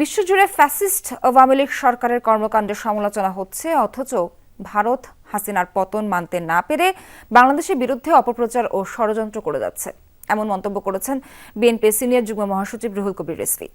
বিশ্বজুড়ে ফ্যাসিস্ট আওয়ামী লীগ সরকারের কর্মকাণ্ডের সমালোচনা হচ্ছে, অথচ ভারত হাসিনার পতন মানতে না পেরে বাংলাদেশের বিরুদ্ধে অপপ্রচার ও ষড়যন্ত্র করে যাচ্ছে। এমন মন্তব্য করেছেন বিএনপি সিনিয়র যুগ্ম মহাসচিব রুহুল কবির রিজভী।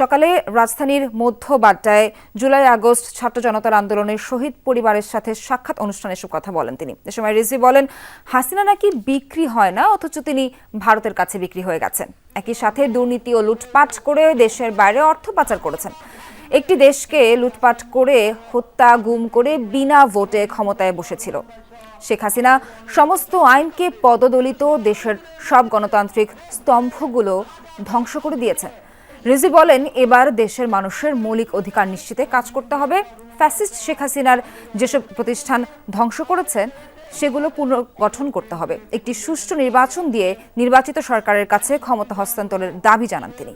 সকালে রাজধানীর মধ্য বাড্ডায় জুলাই আগস্ট ছাত্র জনতার আন্দোলনের শহীদ পরিবারের সাথে সাক্ষাৎ অনুষ্ঠানে এসব কথা বলেন তিনি। এ সময় রিজভি বলেন, হাসিনা নাকি বিক্রি হয় না, অথচ তিনি ভারতের কাছে বিক্রি হয়ে গেছেন। একই সাথে দুর্নীতি ও লুটপাট করে দেশের বাইরে অর্থ পাচার করেছেন। একটি দেশকে লুটপাট করে হত্যা, গুম করে বিনা ভোটে ক্ষমতায় বসেছিল। শেখ হাসিনা সমস্ত আইনকে পদদলিত, দেশের সব গণতান্ত্রিক স্তম্ভগুলো ধ্বংস করে দিয়েছেন। রিজি বলেন, এবার দেশের মানুষের মৌলিক অধিকার নিশ্চিতে কাজ করতে হবে। ফ্যাসিস্ট শেখ হাসিনার যেসব প্রতিষ্ঠান ধ্বংস করেছেন, সেগুলো পুনর্গঠন করতে হবে। একটি সুষ্ঠু নির্বাচন দিয়ে নির্বাচিত সরকারের কাছে ক্ষমতা হস্তান্তরের দাবি জানান তিনি।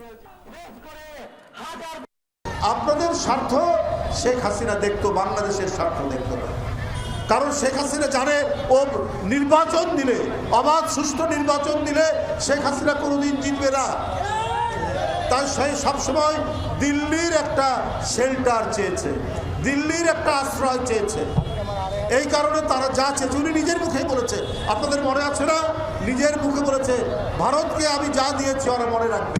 আপনাদের স্বার্থ শেখ হাসিনা দেখতো, বাংলাদেশের স্বার্থ দেখতো না। কারণ শেখ হাসিনা জানে, ও নির্বাচন দিলে, অবাধ সুষ্ঠু নির্বাচন দিলে শেখ হাসিনা কোনোদিন জিতবে না। তাই সেই সবসময় দিল্লির একটা শেল্টার চেয়েছে, দিল্লির একটা আশ্রয় চেয়েছে। এই কারণে তারা যা চেয়েছে, উনি নিজের মুখেই বলেছে। আপনাদের মনে আছে না? নিজের মুখে বলেছে, ভারতকে আমি যা দিয়েছি ওরা মনে রাখবে।